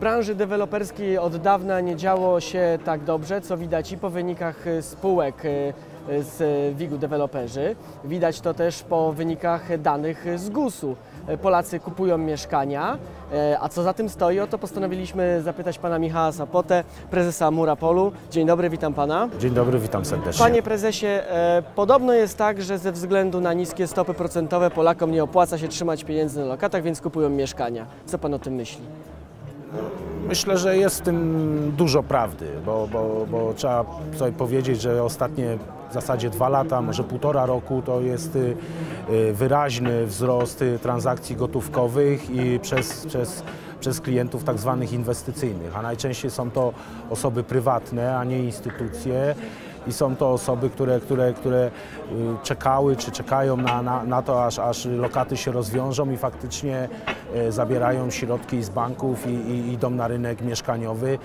branży deweloperskiej od dawna nie działo się tak dobrze, co widać i po wynikach spółek y, z WIG-u deweloperzy. Widać to też po wynikach danych z GUS-u. Polacy kupują mieszkania, e, a co za tym stoi, o to postanowiliśmy zapytać pana Michała Sapotę, prezesa Murapolu. Dzień dobry, witam pana. Dzień dobry, witam serdecznie. Panie prezesie, e, podobno jest tak, że ze względu na niskie stopy procentowe Polakom nie opłaca się trzymać pieniędzy na lokatach, więc kupują mieszkania. Co pan o tym myśli? Myślę, że jest w tym dużo prawdy, bo, bo, bo trzeba sobie powiedzieć, że ostatnie w zasadzie dwa lata, może półtora roku to jest y, y, wyraźny wzrost y, transakcji gotówkowych i przez, przez, przez klientów tak zwanych inwestycyjnych, a najczęściej są to osoby prywatne, a nie instytucje i są to osoby, które, które, które czekały czy czekają na, na, na to, aż, aż lokaty się rozwiążą i faktycznie zabierają środki z banków i, i idą na rynek mieszkaniowy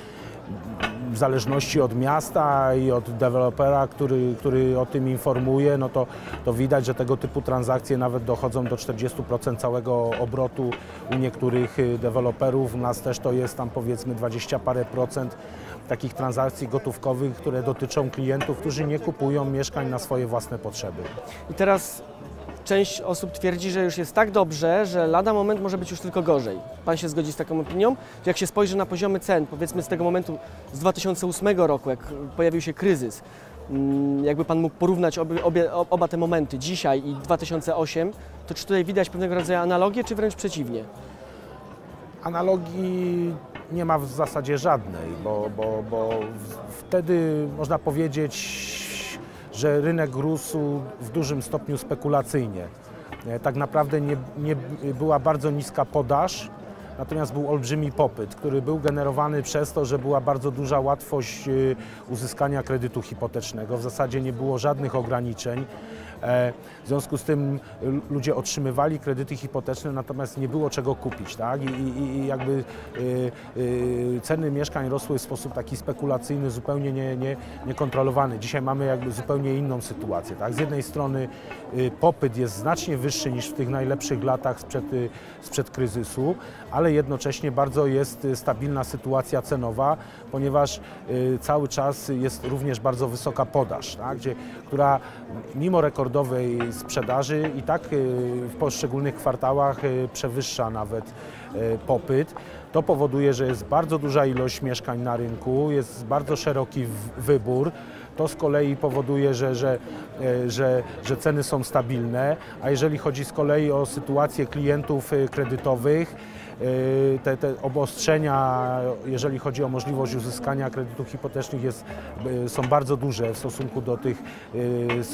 w zależności od miasta i od dewelopera, który, który o tym informuje, no to, to widać, że tego typu transakcje nawet dochodzą do 40% całego obrotu u niektórych y, deweloperów. U nas też to jest tam powiedzmy 20 parę procent takich transakcji gotówkowych, które dotyczą klientów, którzy nie kupują mieszkań na swoje własne potrzeby. I teraz część osób twierdzi, że już jest tak dobrze, że lada moment może być już tylko gorzej. Pan się zgodzi z taką opinią? Jak się spojrzy na poziomy cen, powiedzmy z tego momentu z 2008 roku, jak pojawił się kryzys, mm, jakby Pan mógł porównać obie, obie, oba te momenty, dzisiaj i 2008, to czy tutaj widać pewnego rodzaju analogię, czy wręcz przeciwnie? Analogii nie ma w zasadzie żadnej, bo, bo, bo wtedy można powiedzieć że rynek rósł w dużym stopniu spekulacyjnie. E, tak naprawdę nie, nie była bardzo niska podaż, natomiast był olbrzymi popyt, który był generowany przez to, że była bardzo duża łatwość e, uzyskania kredytu hipotecznego. W zasadzie nie było żadnych ograniczeń. E, w związku z tym ludzie otrzymywali kredyty hipoteczne, natomiast nie było czego kupić. Tak? I, i, i jakby y, y, ceny mieszkań rosły w sposób taki spekulacyjny, zupełnie nie, nie, niekontrolowany. Dzisiaj mamy jakby zupełnie inną sytuację. Tak? Z jednej strony y, popyt jest znacznie wyższy niż w tych najlepszych latach sprzed, sprzed kryzysu, ale jednocześnie bardzo jest stabilna sytuacja cenowa, ponieważ cały czas jest również bardzo wysoka podaż, tak? Gdzie, która mimo rekordowych rekordowej sprzedaży i tak y, w poszczególnych kwartałach y, przewyższa nawet y, popyt. To powoduje, że jest bardzo duża ilość mieszkań na rynku, jest bardzo szeroki wybór. To z kolei powoduje, że, że, że, że ceny są stabilne, a jeżeli chodzi z kolei o sytuację klientów kredytowych, te, te obostrzenia, jeżeli chodzi o możliwość uzyskania kredytów hipotecznych, jest, y, są bardzo duże w stosunku do tych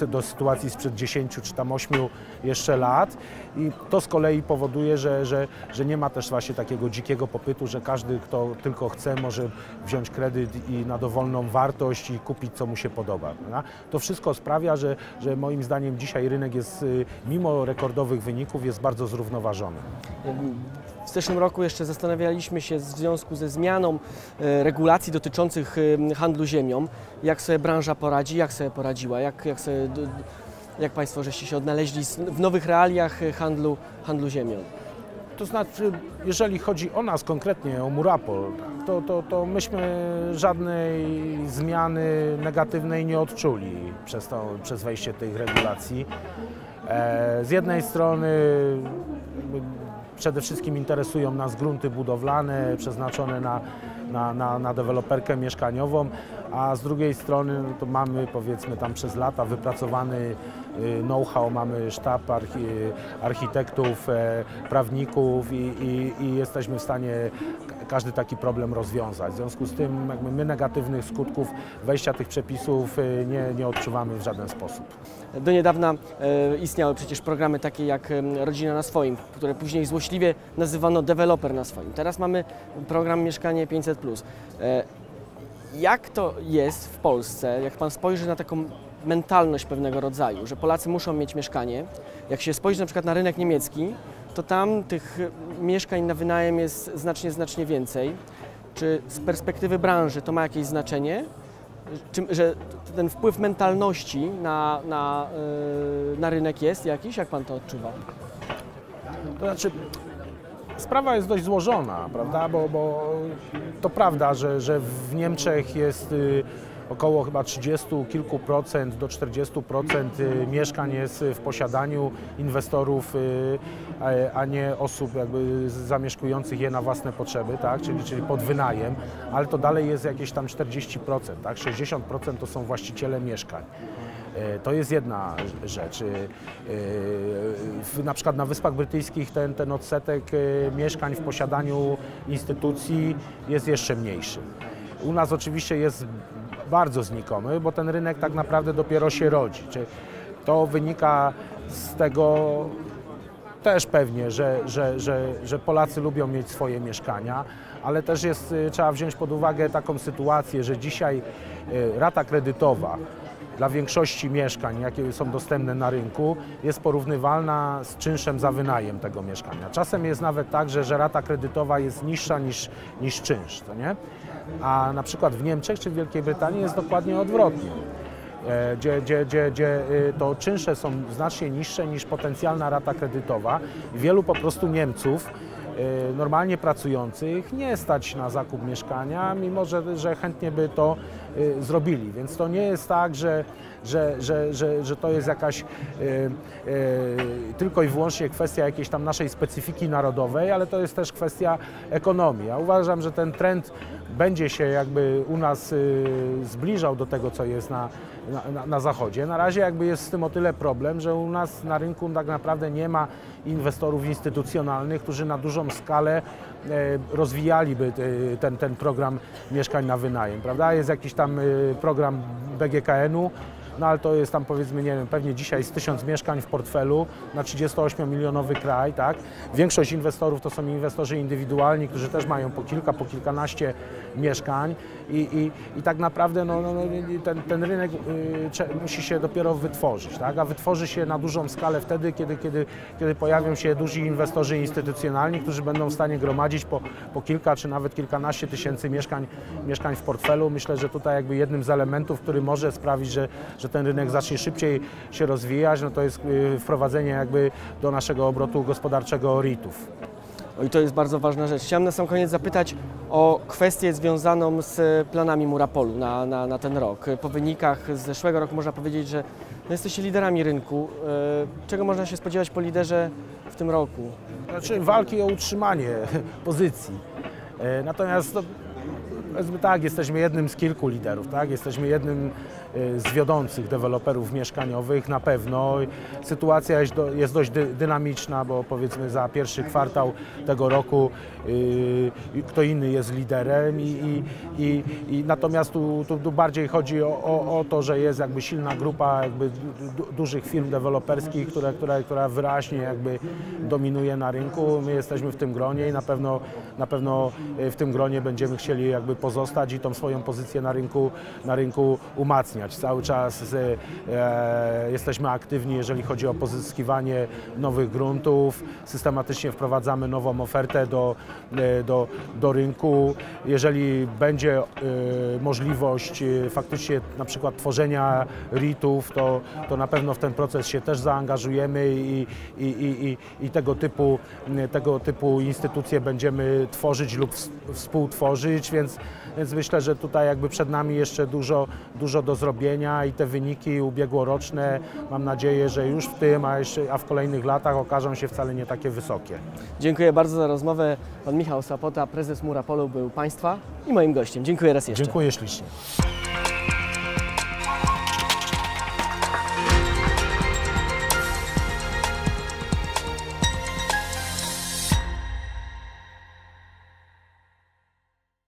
y, do sytuacji sprzed 10 czy tam 8 jeszcze lat. I to z kolei powoduje, że, że, że nie ma też właśnie takiego dzikiego popytu, że każdy, kto tylko chce, może wziąć kredyt i na dowolną wartość i kupić, co mu się podoba. To wszystko sprawia, że, że moim zdaniem dzisiaj rynek jest, mimo rekordowych wyników, jest bardzo zrównoważony. W zeszłym roku jeszcze zastanawialiśmy się w związku ze zmianą e, regulacji dotyczących e, handlu ziemią, jak sobie branża poradzi, jak sobie poradziła, jak, jak, sobie, jak Państwo żeście się odnaleźli w nowych realiach e, handlu, handlu ziemią. To znaczy, jeżeli chodzi o nas konkretnie, o Murapol, to, to, to myśmy żadnej zmiany negatywnej nie odczuli przez, to, przez wejście tych regulacji. Z jednej strony Przede wszystkim interesują nas grunty budowlane przeznaczone na, na, na, na deweloperkę mieszkaniową, a z drugiej strony no to mamy powiedzmy tam przez lata wypracowany know-how, mamy sztab architektów, e, prawników i, i, i, jesteśmy w stanie każdy taki problem rozwiązać. W związku z tym jakby my negatywnych skutków wejścia tych przepisów y, nie, nie odczuwamy w żaden sposób. Do niedawna e, istniały przecież programy takie jak Rodzina na swoim, które później złośliwie nazywano deweloper na swoim. Teraz mamy program Mieszkanie 500+. E, jak to jest w Polsce, jak Pan spojrzy na taką mentalność pewnego rodzaju, że Polacy muszą mieć mieszkanie, jak się spojrzy na przykład na rynek niemiecki, to tam tych mieszkań na wynajem jest znacznie, znacznie więcej. Czy z perspektywy branży to ma jakieś znaczenie? Czy, że ten wpływ mentalności na, na, yy, na rynek jest jakiś? Jak Pan to odczuwa? To znaczy, Sprawa jest dość złożona, prawda? Bo, bo to prawda, że, że w Niemczech jest y, około chyba 30 kilku procent do 40 procent y, mieszkań jest w posiadaniu inwestorów, y, a- nie osób jakby zamieszkujących je na własne potrzeby, tak? czyli, czyli pod wynajem, ale to dalej jest jakieś tam 40 procent, tak? 60 procent to są właściciele mieszkań. E, To jest jedna rzecz. Na przykład na Wyspach Brytyjskich ten, ten odsetek mieszkań w posiadaniu instytucji jest jeszcze mniejszy. U nas oczywiście jest bardzo znikomy, bo ten rynek tak naprawdę dopiero się rodzi. Czy To wynika z tego też pewnie, że, że, że, że Polacy lubią mieć swoje mieszkania, ale też jest, y, trzeba wziąć pod uwagę taką sytuację, że dzisiaj y, rata kredytowa dla większości mieszkań, jakie są dostępne na rynku, jest porównywalna z czynszem za wynajem tego mieszkania. Czasem jest nawet tak, że, że rata kredytowa jest niższa niż, niż czynsz, to nie? A na przykład w Niemczech czy w Wielkiej Brytanii jest dokładnie odwrotnie e, gdzie, gdzie, gdzie, gdzie y, to czynsze są znacznie niższe niż potencjalna rata kredytowa. Wielu po prostu Niemców y, normalnie pracujących nie stać na zakup mieszkania, mimo że, że chętnie by to zrobili. Więc to nie jest tak, że, że, że, że, że to jest jakaś y, y, tylko i wyłącznie kwestia jakiejś tam naszej specyfiki narodowej, ale to jest też kwestia ekonomii. Ja uważam, że ten trend będzie się jakby u nas y, zbliżał do tego, co jest na, na, na, na zachodzie. Na razie jakby jest z tym o tyle problem, że u nas na rynku tak naprawdę nie ma inwestorów instytucjonalnych, którzy na dużą skalę e, rozwijaliby e, ten, ten program mieszkań na wynajem, prawda? Jest jakiś tam e, program BGKN-u, no ale to jest tam powiedzmy, nie wiem, pewnie dzisiaj z tysiąc mieszkań w portfelu na 38-milionowy kraj, tak? Większość inwestorów to są inwestorzy indywidualni, którzy też mają po kilka, po kilkanaście mieszkań i, i, i tak naprawdę no, no, no, ten, ten rynek y, musi się dopiero wytworzyć, tak? A wytworzy się na dużą skalę wtedy, kiedy, kiedy, kiedy pojawią się duzi inwestorzy instytucjonalni, którzy będą w stanie gromadzić po, po kilka czy nawet kilkanaście tysięcy mieszkań, mieszkań w portfelu. Myślę, że tutaj jakby jednym z elementów, który może sprawić, że, że ten rynek zacznie szybciej się rozwijać, no to jest y, wprowadzenie jakby do naszego obrotu gospodarczego REIT-ów. O, I to jest bardzo ważna rzecz. Chciałem na sam koniec zapytać o kwestię związaną z planami Murapolu na, na, na ten rok. Po wynikach z zeszłego roku można powiedzieć, że no jesteście liderami rynku. E, Czego można się spodziewać po liderze w tym roku? Znaczy walki o utrzymanie pozycji. E, Natomiast no, powiedzmy tak, jesteśmy jednym z kilku liderów, tak? Jesteśmy jednym e, z wiodących deweloperów mieszkaniowych na pewno. Sytuacja jest, do, jest dość dy, dynamiczna, bo powiedzmy za pierwszy kwartał tego roku y, kto inny jest liderem i, i, i, i natomiast tu, tu, tu bardziej chodzi o, o, o to, że jest jakby silna grupa jakby du, dużych firm deweloperskich, które, które, która wyraźnie jakby dominuje na rynku. My jesteśmy w tym gronie i na pewno, na pewno y, w tym gronie będziemy chcieli jakby pozostać i tą swoją pozycję na rynku, na rynku umacniać. Cały czas e, jesteśmy aktywni, jeżeli chodzi o pozyskiwanie nowych gruntów. Systematycznie wprowadzamy nową ofertę do, e, do, do rynku. Jeżeli będzie e, możliwość e, faktycznie na przykład tworzenia REIT-ów, to, to na pewno w ten proces się też zaangażujemy i, i, i, i, tego, typu, tego typu instytucje będziemy tworzyć lub ws- współtworzyć, więc, więc myślę, że tutaj jakby przed nami jeszcze dużo, dużo do zrobienia i te wyniki ubiegłoroczne mam nadzieję, że już w tym, a, jeszcze, a w kolejnych latach okażą się wcale nie takie wysokie. Dziękuję bardzo za rozmowę. Pan Michał Sapota, prezes Murapolu był Państwa i moim gościem. Dziękuję raz jeszcze. Dziękuję ślicznie.